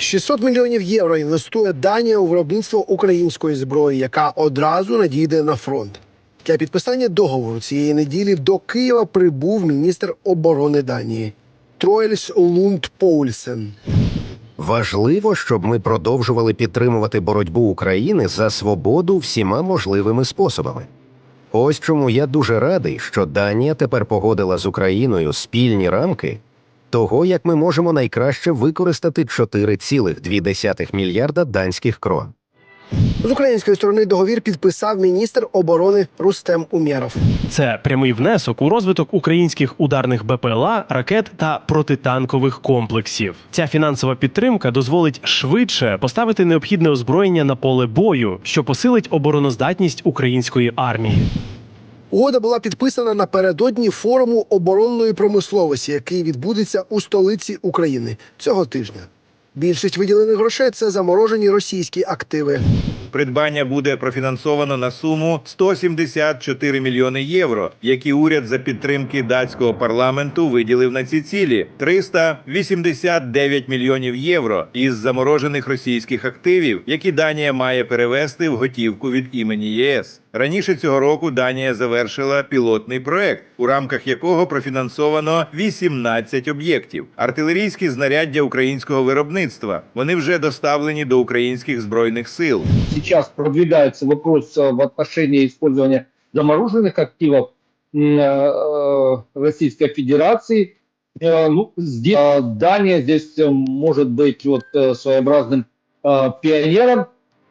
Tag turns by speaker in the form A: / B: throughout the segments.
A: 600 мільйонів євро інвестує Данія у виробництво української зброї, яка одразу надійде на фронт. Для підписання договору цієї неділі до Києва прибув міністр оборони Данії Троєльс Лунд Поульсен.
B: Важливо, щоб ми продовжували підтримувати боротьбу України за свободу всіма можливими способами. Ось чому я дуже радий, що Данія тепер погодила з Україною спільні рамки того, як ми можемо найкраще використати 4,2 мільярда данських крон.
A: З української сторони договір підписав міністр оборони Рустем Умєров.
C: Це прямий внесок у розвиток українських ударних БПЛА, ракет та протитанкових комплексів. Ця фінансова підтримка дозволить швидше поставити необхідне озброєння на поле бою, що посилить обороноздатність української армії.
A: Угода була підписана напередодні форуму оборонної промисловості, який відбудеться у столиці України цього тижня. Більшість виділених грошей це заморожені російські активи.
D: Придбання буде профінансовано на суму 174 мільйони євро, які уряд за підтримки датського парламенту виділив на ці цілі 389 мільйонів євро із заморожених російських активів, які Данія має перевести в готівку від імені ЄС. Раніше цього року Данія завершила пілотний проект, у рамках якого профінансовано 18 об'єктів. Артилерійські знаряддя українського виробництва. Вони вже доставлені до українських збройних сил.
E: сейчас продвигается вопрос э, в отношении использования замороженных активов м, э, Российской Федерации. Э, Ну, здесь э, Дания здесь э, может быть вот э, своеобразным э, пионером,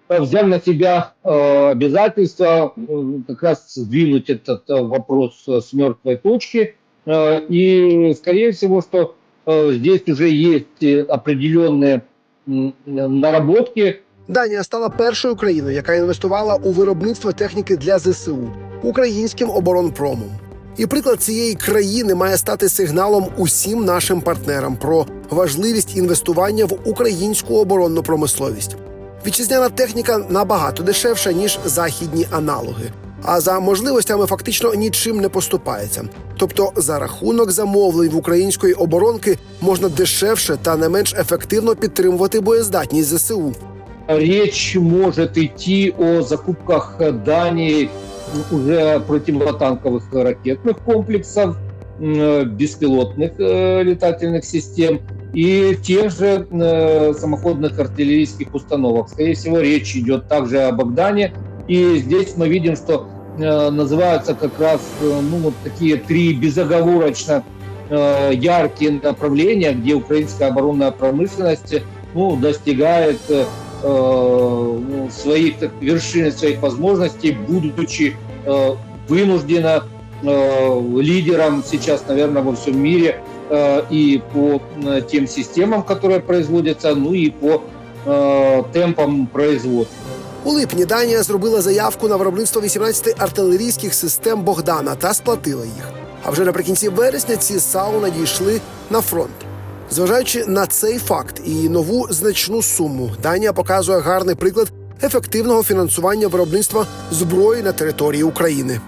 E: э, взяв на себя э, обязательство э, как раз сдвинуть этот э, вопрос э, с мертвой точки. Э, И, скорее всего, что э, здесь уже есть э, определенные м, наработки,
A: Данія стала першою країною, яка інвестувала у виробництво техніки для ЗСУ українським оборонпромом. І приклад цієї країни має стати сигналом усім нашим партнерам про важливість інвестування в українську оборонну промисловість. Вітчизняна техніка набагато дешевша ніж західні аналоги. А за можливостями фактично нічим не поступається. Тобто, за рахунок замовлень в української оборонки можна дешевше та не менш ефективно підтримувати боєздатність ЗСУ.
E: Речь может идти о закупках Дании уже противотанковых ракетных комплексов, м, беспилотных э, летательных систем И тех же э, самоходных артиллерийских установок. Скорее всего, речь идет также о Богдане. И здесь мы видим, что э, называются как раз э, ну, вот такие три безоговорочно яркие направления, где украинская оборонная промышленность ну, достигает ну, своих так, вершин своих возможностей, будучи э, вынуждена э, лидером сейчас, наверное, во всем мире и по э, тем системам, которые производятся, ну и по э, темпам производства.
A: У липні Данія зробила заявку на виробництво 18 артилерійських систем Богдана та сплатила їх. А вже наприкінці вересня ці САУ надійшли на фронт. Зважаючи на цей факт і нову значну суму, Данія показує гарний приклад ефективного фінансування виробництва зброї на території України.